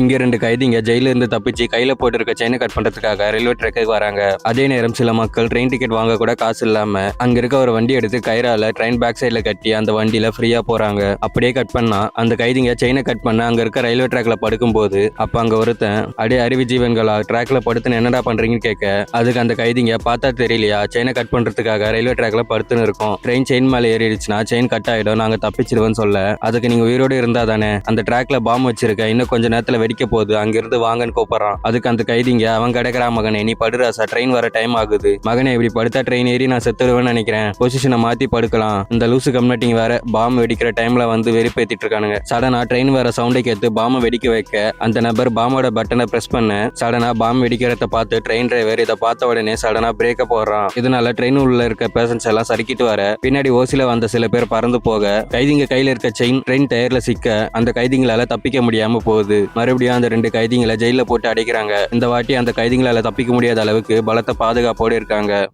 இங்க ரெண்டு கைதிங்க ஜெயில இருந்து தப்பிச்சு கையில போட்டு இருக்க செயினை கட் பண்றதுக்காக ரயில்வே ட்ரெக்கு வராங்க. அதே நேரம் சில மக்கள் ட்ரெயின் டிக்கெட் வாங்க கூட காசு இல்லாம அங்க இருக்க ஒரு வண்டி எடுத்து கயிறால ட்ரெயின் பேக் சைடில் கட்டி அந்த வண்டியில ஃப்ரீயா போறாங்க. அப்படியே கட் பண்ணா அந்த கைதிங்க செயினை கட் பண்ண அங்க இருக்க ரயில்வே ட்ராக்ல படுக்கும்போது அப்ப அங்க ஒருத்தன் அடே அறிவு ஜீவன்களா ட்ராக்ல படுத்துன்னு என்னடா பண்றீங்கன்னு கேட்க அதுக்கு அந்த கைதிங்க பார்த்தா தெரியலையா செயினை கட் பண்றதுக்காக ரயில்வே ட்ராக்ல படுத்துன்னு இருக்கும். ட்ரெயின் செயின் மேல ஏறிடுச்சுன்னா செயின் கட் ஆயிடும் நாங்க தப்பிச்சிடுவோம்னு சொல்ல அதுக்கு நீங்க உயிரோடு இருந்தா தானே அந்த ட்ராக்ல பாம்பு வச்சிருக்க இன்னும் கொஞ்ச நேரத்துல வெடிக்க போகுது. அங்கிருந்து வாங்கன்னு கூப்பிடுறான். அதுக்கு அந்த கைதிங்க அவன் கிடைக்கிறா மகனே நீ படுறாசா ட்ரெயின் வர டைம் ஆகுது. மகனே இப்படி படுத்தா ட்ரெயின் ஏறி நான் செத்துடுவேன்னு நினைக்கிறேன். பொசிஷனை மாத்தி படுக்கலாம். இந்த லூசு கம்னட்டிங் வேற பாம்பு வெடிக்கிற டைம்ல வந்து வெறுப்பேத்திட்டு இருக்கானுங்க. சடனா ட்ரெயின் வர சவுண்டை கேத்து பாம்பை வெடிக்க வைக்க அந்த நபர் பாமோட பட்டனை பிரஸ் பண்ண சடனா பாம் வெடிக்கிறத பார்த்து ட்ரெயின் டிரைவர் இதை பார்த்த உடனே சடனா பிரேக்க போடுறான். இதனால ட்ரெயின் உள்ள இருக்க பேசன்ஸ் எல்லாம் சறுக்கிட்டு வர பின்னாடி ஓசில வந்த சில பேர் பறந்து போக கைதிங்க கையில இருக்க செயின் ட்ரெயின் டயர்ல சிக்க அந்த கைதிங்களால தப்பிக்க முடியாம போகுது. மறுபடியும் அந்த ரெண்டு கைதிங்களை ஜெயில போட்டு அடைக்கிறாங்க. இந்த வாட்டி அந்த கைதிங்களால தப்பிக்க முடியாத அளவுக்கு பலத்த பாதுகாப்போடு இருக்காங்க.